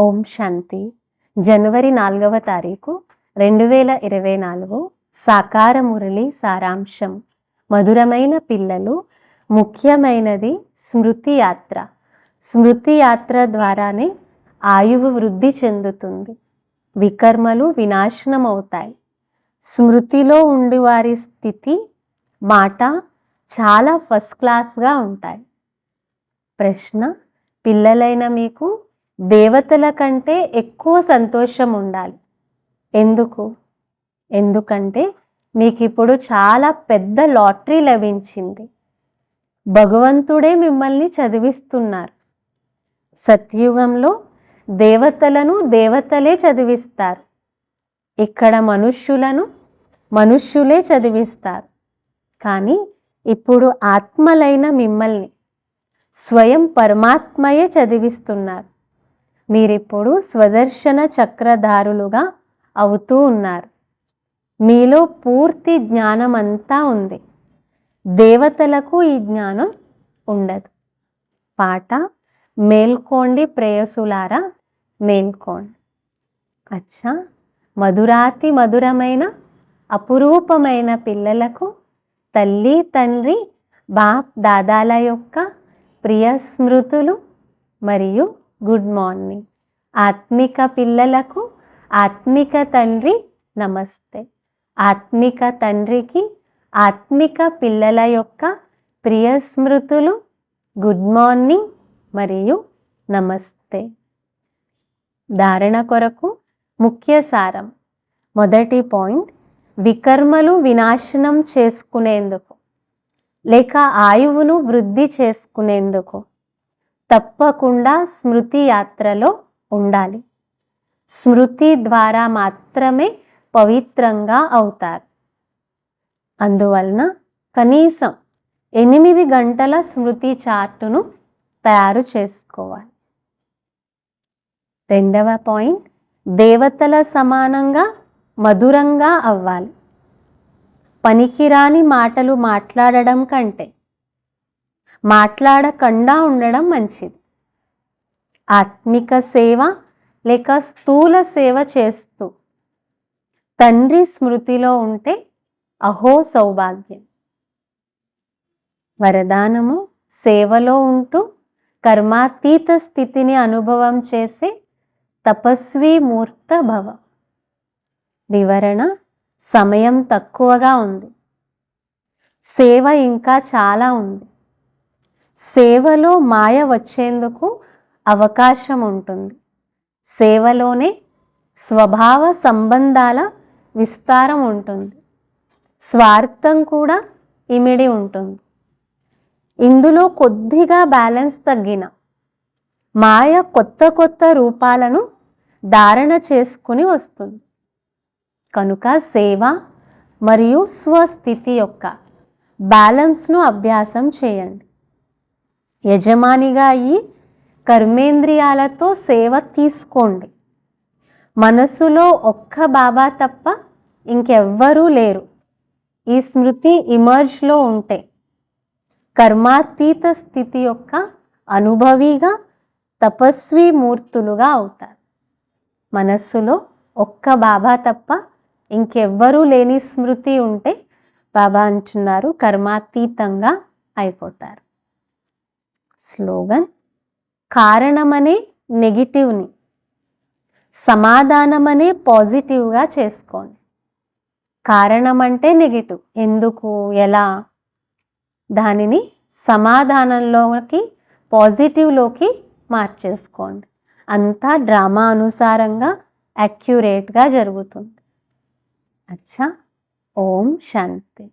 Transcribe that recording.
ఓం శాంతి. జనవరి నాలుగవ తారీఖు రెండు వేల ఇరవై నాలుగు సాకార మురళి సారాంశం. మధురమైన పిల్లలు ముఖ్యమైనది స్మృతి యాత్ర. స్మృతి యాత్ర ద్వారానే ఆయువు వృద్ధి చెందుతుంది. వికర్మలు వినాశనం అవుతాయి స్మృతిలో ఉండి వారి స్థితి మాట చాలా ఫస్ట్ క్లాస్గా ఉంటాయి. ప్రశ్న పిల్లలైన మీకు దేవతల కంటే ఎక్కువ సంతోషం ఉండాలి. ఎందుకు? ఎందుకంటే మీకు ఇప్పుడు చాలా పెద్ద లాటరీ లభించింది. భగవంతుడే మిమ్మల్ని చదివిస్తున్నారు. సత్యుగంలో దేవతలను దేవతలే చదివిస్తారు. ఇక్కడ మనుష్యులను మనుష్యులే చదివిస్తారు. కానీ ఇప్పుడు ఆత్మలైన మిమ్మల్ని స్వయం పరమాత్మయే చదివిస్తున్నారు. మీరిప్పుడు స్వదర్శన చక్రధారులుగా అవుతూ ఉన్నారు. మీలో పూర్తి జ్ఞానం అంతా ఉంది. దేవతలకు ఈ జ్ఞానం ఉండదు. పాట మేల్కోండి ప్రేయసులారా మేల్కోండి. అచ్చా! మధురాతి మధురమైన అపురూపమైన పిల్లలకు తల్లి తండ్రి బాప్ దాదాల యొక్క ప్రియ స్మృతులు మరియు గుడ్ మార్నింగ్. ఆత్మిక పిల్లలకు ఆత్మిక తండ్రి నమస్తే. ఆత్మిక తండ్రికి ఆత్మిక పిల్లల యొక్క ప్రియ స్మృతులు గుడ్ మార్నింగ్ మరియు నమస్తే. ధారణ కొరకు ముఖ్య సారం. మొదటి పాయింట్ వికర్మలు వినాశనం చేసుకునేందుకు లేక ఆయువును వృద్ధి చేసుకునేందుకు. తప్పకుండా స్మృతి యాత్రలో ఉండాలి. స్మృతి ద్వారా మాత్రమే పవిత్రంగా అవుతారు. అందువలన కనీసం ఎనిమిది గంటల స్మృతి చార్టును తయారు చేసుకోవాలి. రెండవ పాయింట్ దేవతల సమానంగా మధురంగా అవ్వాలి. పనికిరాని మాటలు మాట్లాడడం కంటే మాట్లాడకుండా ఉండడం మంచిది. ఆత్మిక సేవ లేక స్థూల సేవ చేస్తూ తండ్రి స్మృతిలో ఉంటే అహో సౌభాగ్యం. వరదానము సేవలో ఉంటూ కర్మాతీత స్థితిని అనుభవం చేసే తపస్వి మూర్త భవ. వివరణ సమయం తక్కువగా ఉంది. సేవ ఇంకా చాలా ఉంది. సేవలో మాయ వచ్చేందుకు అవకాశం ఉంటుంది. సేవలోనే స్వభావ సంబంధాల విస్తారం ఉంటుంది. స్వార్థం కూడా ఇమిడి ఉంటుంది. ఇందులో కొద్దిగా బ్యాలెన్స్ తగ్గిన మాయ కొత్త కొత్త రూపాలను ధారణ చేసుకుని వస్తుంది. కనుక సేవ మరియు స్వస్థితి యొక్క బ్యాలెన్స్ను అభ్యాసం చేయండి. యజమానిగా అయ్యి కర్మేంద్రియాలతో సేవ తీసుకోండి. మనసులో ఒక్క బాబా తప్ప ఇంకెవ్వరూ లేరు. ఈ స్మృతి ఇమర్జ్లో ఉంటే కర్మాతీత స్థితి యొక్క అనుభవిగా తపస్వి మూర్తులుగా అవుతారు. మనస్సులో ఒక్క బాబా తప్ప ఇంకెవ్వరూ లేని స్మృతి ఉంటే బాబా అంటున్నారు కర్మాతీతంగా అయిపోతారు. స్లోగన్ కారణమనే నెగిటివ్ని సమాధానమనే పాజిటివ్గా చేసుకోండి. కారణం అంటే నెగిటివ్. ఎందుకు? ఎలా? దానిని సమాధానంలోకి పాజిటివ్లోకి మార్చేసుకోండి. అంతా డ్రామా అనుసారంగా అక్యురేట్గా జరుగుతుంది. అచ్చా. ఓం శాంతి.